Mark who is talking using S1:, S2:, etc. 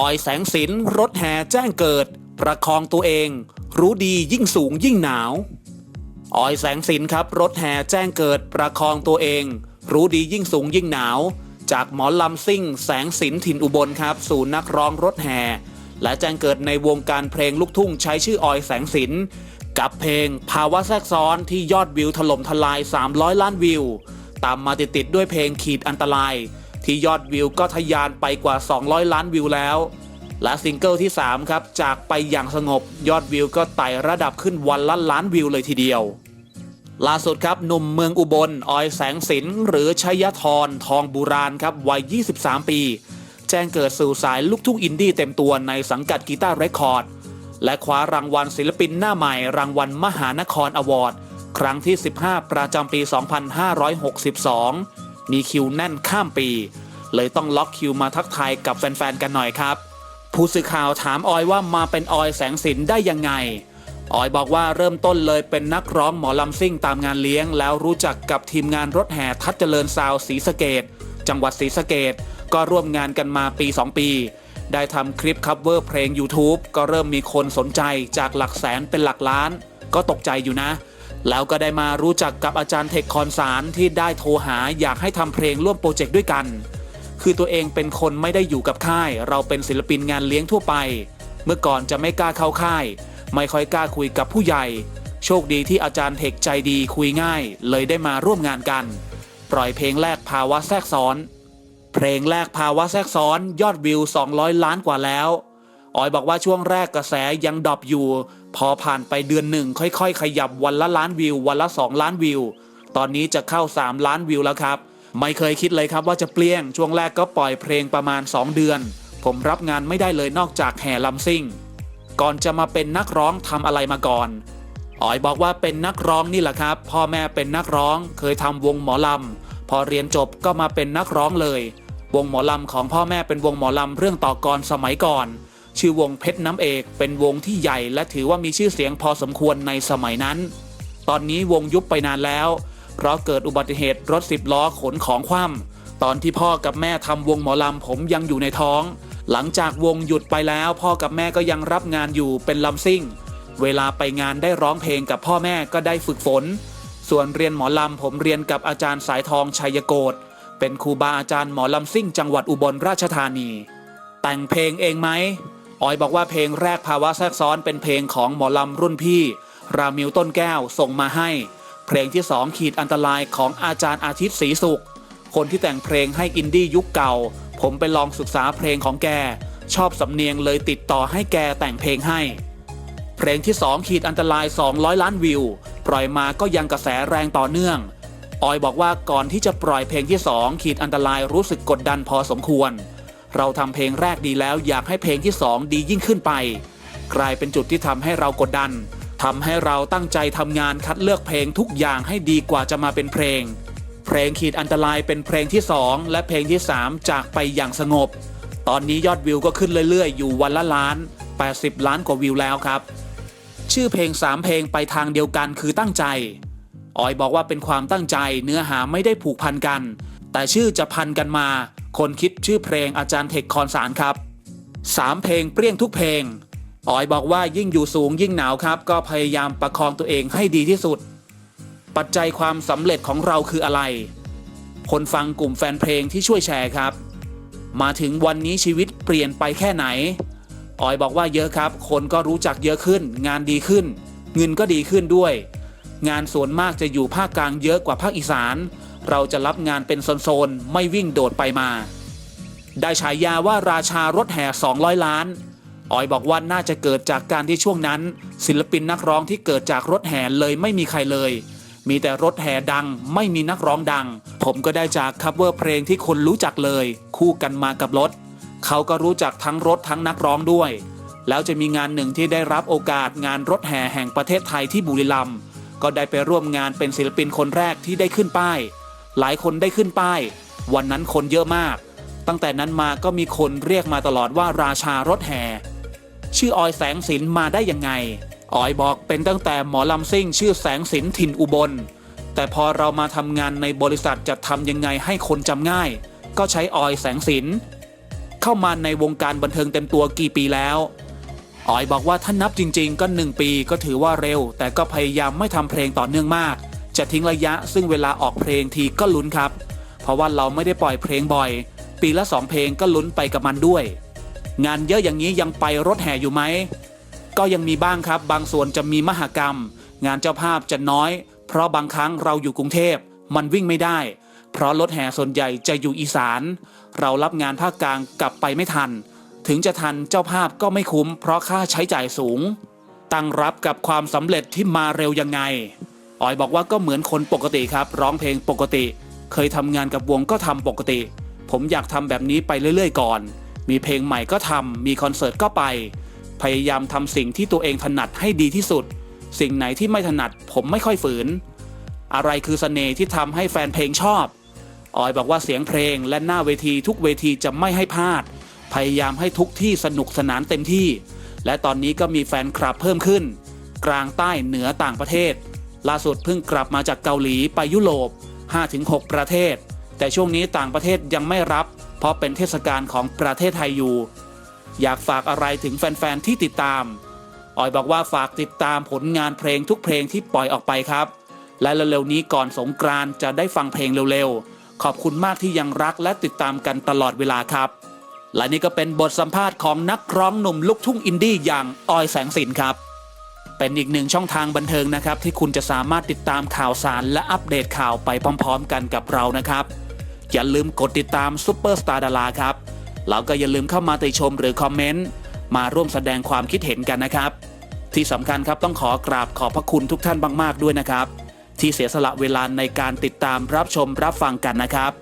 S1: ออยแสงสินรถแห่แจ้งเกิด ประคองตัวเอง รู้ดียิ่งสูงยิ่งหนาว ออยแสงสินครับ รถแห่แจ้งเกิด ประคองตัวเอง รู้ดียิ่งสูงยิ่งหนาว จากหมอลำซิ่ง แสงสินถิ่นอุบลครับ สู่นักร้องรถแห่และแจ้งเกิดในวงการเพลงลูกทุ่งใช้ชื่อออยแสงสินกับเพลงภาวะแทรกซ้อนที่ยอดวิวถล่มทลาย 300 ล้านวิว ตามมาติดๆด้วยเพลงขีดอันตราย ที่ยอดวิวก็ทะยานไปกว่า 200 ล้านวิวแล้ว และซิงเกิลที่ 3 ครับ จากไปอย่างสงบยอดวิวก็ไต่ระดับขึ้นวันละล้านวิวเลยทีเดียว ล่าสุดครับหนุ่มเมืองอุบลออยแสงสินหรือชัยธรทองบุราณครับวัย 23 ปี แจ้งเกิดสู่สายลูกทุ่งอินดี้เต็มตัวในสังกัดกีตาร์เรคคอร์ดและคว้ารางวัลศิลปินหน้าใหม่รางวัลมหานครอวอร์ดครั้งที่ 15 ประจำปี 2562 มีคิวแน่นข้ามปี เลยต้องล็อกคิวมาทักทายกับแฟนๆกันหน่อยครับ ผู้สื่อข่าวถามออยว่ามาเป็นออยแสงสินได้ยังไงออยบอกว่าเริ่มต้นเลยเป็นนักร้องหมอลำซิ่งตามงานเลี้ยง แล้วรู้จักกับทีมงานรถแห่ทัดเจริญซาวด์ศรีสะเกดจังหวัดศรีสะเกดก็ร่วมงานกันมาปี 2 ปี ได้ทำคลิปคัฟเวอร์เพลง YouTube ก็เริ่มมีคนสนใจจากหลักแสนเป็นหลักล้าน ก็ตกใจอยู่นะ แล้วก็ได้มารู้จักกับอาจารย์เทคคอนสารที่ได้โทรหาอยากให้ทำเพลงร่วมโปรเจกต์ด้วยกัน คือตัวเองเป็นคนไม่ได้อยู่กับค่าย เราเป็นศิลปินงานเลี้ยงทั่วไป เมื่อก่อนจะไม่กล้าเข้าค่าย ไม่ค่อยกล้าคุยกับผู้ใหญ่ โชคดีที่อาจารย์เทคใจดีคุยง่าย เลยได้มาร่วมงานกัน ปล่อยเพลงแรกภาวะแทรกซ้อน เพลงแรกภาวะแทรกซ้อนยอดวิว 200 ล้านกว่าแล้ว ออยบอกว่าช่วงแรกกระแสยังดรอปอยู่ พอผ่านไปเดือนหนึ่งค่อยๆ ขยับวันละล้านวิว วันละ 2 ล้านวิว ตอนนี้จะเข้า 3 ล้านวิวแล้วครับ ไม่เคยคิดเลยครับว่าจะเปลี่ยง ช่วงแรกก็ปล่อยเพลงประมาณ 2 เดือน ผมรับงานไม่ได้เลยนอกจากแห่ลำซิ่ง ก่อนจะมาเป็นนักร้องทำอะไรมาก่อนอ๋อยบอกว่าเป็นนักร้องนี่แหละครับ พ่อแม่เป็นนักร้อง เคยทำวงหมอลำพอเรียนจบก็มาเป็นนักร้องเลย วงหมอลำของพ่อแม่เป็นวงหมอลำเรื่องต่อกรสมัยก่อน ชื่อวงเพชรน้ำเอกเป็นวงที่ใหญ่และถือว่ามีชื่อเสียงพอสมควรในสมัยนั้น ตอนนี้วงยุบไปนานแล้ว เพราะเกิดอุบัติเหตุรถสิบล้อขนของคว่ำตอนที่พ่อกับแม่ทำวงหมอลำผมยังอยู่ในท้อง หลังจากวงหยุดไปแล้ว พ่อกับแม่ก็ยังรับงานอยู่เป็นลำซิ่ง เวลาไปงานได้ร้องเพลงกับพ่อแม่ก็ได้ฝึกฝน ส่วนเรียนหมอลำผมเรียนกับอาจารย์สายทองชัยโกฏเป็นครูบาอาจารย์หมอลำซิ่ง จังหวัดอุบลราชธานี แต่งเพลงเองไหม ออยบอกว่าเพลงแรกภาวะแทรกซ้อนเป็นเพลงของหมอลำรุ่นพี่ รามิวต้นแก้วส่งมาให้ เพลงที่สองขีดอันตรายของอาจารย์อาทิตย์ศรีสุข คนที่แต่งเพลงให้อินดี้ยุคเก่า ผมไปลองศึกษาเพลงของแก ชอบสำเนียงเลยติดต่อให้แกแต่งเพลงให้ เพลงที่2ขีดอันตราย 200 ล้านวิว ปล่อยมาก็ยังกระแสแรงต่อเนื่องออยบอกว่าก่อนที่จะปล่อยเพลงที่2ขีดอันตรายรู้สึกกดดันพอสมควร เราทำเพลงแรกดีแล้วอยากให้เพลงที่ 2 ดียิ่งขึ้นไป กลายเป็นจุดที่ทำให้เรากดดันทำให้เราตั้งใจทำงานคัดเลือกเพลงทุกอย่างให้ดีกว่าจะมาเป็นเพลง เพลงขีดอันตรายเป็นเพลงที่ 2 และเพลงที่ 3 จากไปอย่างสงบ ตอนนี้ยอดวิวก็ขึ้นเรื่อยๆ อยู่วันละล้าน 80 ล้านกว่าวิวแล้วครับ ชื่อเพลง 3 เพลงไปทางเดียวกันคือตั้งใจ ออยบอกว่าเป็นความตั้งใจเนื้อหาไม่ได้ผูกพันกัน แต่ชื่อจะพันกันมา คนคิดชื่อเพลงอาจารย์เทคคอนสารครับ 3 เพลงเปรี้ยงทุกเพลงออยบอกว่ายิ่งอยู่สูงยิ่งหนาวครับ ก็พยายามประคองตัวเองให้ดีที่สุด ปัจจัยความสำเร็จของเราคืออะไร คนฟังกลุ่มแฟนเพลงที่ช่วยแชร์ครับ มาถึงวันนี้ชีวิตเปลี่ยนไปแค่ไหนออยบอกว่าเยอะครับ คนก็รู้จักเยอะขึ้น งานดีขึ้น เงินก็ดีขึ้นด้วย งานส่วนมากจะอยู่ภาคกลางเยอะกว่าภาคอีสาน เราจะรับงานเป็นโซนๆไม่วิ่งโดดไปมา ได้ฉายาว่าราชารถแห่ 200 ล้านออยบอกว่าน่าจะเกิดจากการที่ช่วงนั้น ศิลปินนักร้องที่เกิดจากรถแห่เลยไม่มีใครเลย มีแต่รถแห่ดังไม่มีนักร้องดัง ผมก็ได้จากคัฟเวอร์เพลงที่คนรู้จักเลย คู่กันมากับรถ เขาก็รู้จักทั้งรถทั้งนักร้องด้วย แล้วจะมีงานหนึ่งที่ได้รับโอกาสงานรถแห่แห่งประเทศไทยที่บุรีรัมย์ก็ได้ไปร่วมงานเป็นศิลปินคนแรกที่ได้ขึ้นป้าย หลายคนได้ขึ้นป้าย วันนั้นคนเยอะมาก ตั้งแต่นั้นมาก็มีคนเรียกมาตลอดว่าราชารถแห่ ชื่อออยแสงสินมาได้ยังไงออยบอกเป็นตั้งแต่หมอลำซิ่งชื่อแสงสินถิ่นอุบล แต่พอเรามาทำงานในบริษัทจะทำยังไงให้คนจำง่าย ก็ใช้ออยแสงสินเข้ามาในวงการบันเทิงเต็มตัวกี่ปีแล้วออยบอกว่าถ้านับจริง ๆ ก็1ปีก็ถือว่าเร็ว แต่ก็พยายามไม่ทำเพลงต่อเนื่องมาก จะทิ้งระยะซึ่งเวลาออกเพลงทีก็ลุ้นครับ เพราะว่าเราไม่ได้ปล่อยเพลงบ่อย ปีละ 2 เพลงก็ลุ้นไปกับมันด้วย งานเยอะอย่างนี้ยังไปรถแห่อยู่ไหม ก็ยังมีบ้างครับ บางส่วนจะมีมหกรรม งานเจ้าภาพจะน้อย เพราะบางครั้งเราอยู่กรุงเทพมันวิ่งไม่ได้ เพราะรถแห่ส่วนใหญ่จะอยู่อีสาน เรารับงานภาคกลางกลับไปไม่ทัน ถึงจะทันเจ้าภาพก็ไม่คุ้ม เพราะค่าใช้จ่ายสูง ตั้งรับกับความสำเร็จที่มาเร็วยังไง ออยบอกว่าก็เหมือนคนปกติครับ ร้องเพลงปกติ เคยทำงานกับวงก็ทำปกติ ผมอยากทำแบบนี้ไปเรื่อยๆ ก่อน มีเพลงใหม่ก็ทำมีคอนเสิร์ตก็ไป พยายามทำสิ่งที่ตัวเองถนัดให้ดีที่สุด สิ่งไหนที่ไม่ถนัดผมไม่ค่อยฝืน อะไรคือเสน่ห์ที่ทำให้แฟนเพลงชอบ ออยบอกว่าเสียงเพลงและหน้าเวทีทุกเวทีจะไม่ให้พลาด พยายามให้ทุกที่สนุกสนานเต็มที่ และตอนนี้ก็มีแฟนคลับเพิ่มขึ้น กลางใต้เหนือต่างประเทศ ล่าสุดเพิ่งกลับมาจากเกาหลีไปยุโรป 5-6 ประเทศ แต่ช่วงนี้ต่างประเทศยังไม่รับ เพราะเป็นเทศกาลของประเทศไทยอยู่ อยากฝากอะไรถึงแฟน ๆ ที่ติดตาม ออยบอกว่าฝากติดตามผลงานเพลงทุกเพลงที่ปล่อยออกไปครับ และเร็วๆนี้ก่อนสงกรานต์จะได้ฟังเพลงเร็วๆ ขอบคุณมากที่ยังรักและติดตามกันตลอดเวลาครับ และนี่ก็เป็นบทสัมภาษณ์ของนักร้องหนุ่มลูกทุ่งอินดี้อย่างออยแสงสินครับ เป็นอีกหนึ่งช่องทางบันเทิงนะครับ ที่คุณจะสามารถติดตามข่าวสารและอัปเดตข่าวไปพร้อมๆ กันกับเรานะครับ อย่าลืมกดติดตามซุปเปอร์สตาร์ดาราครับแล้วก็อย่าลืมเข้ามาติชมหรือคอมเมนต์มาร่วมแสดงความคิดเห็นกันนะครับ ที่สำคัญครับต้องขอกราบขอบพระคุณทุกท่านมากๆด้วยนะครับ ที่เสียสละเวลาในการติดตามรับชมรับฟังกันนะครับ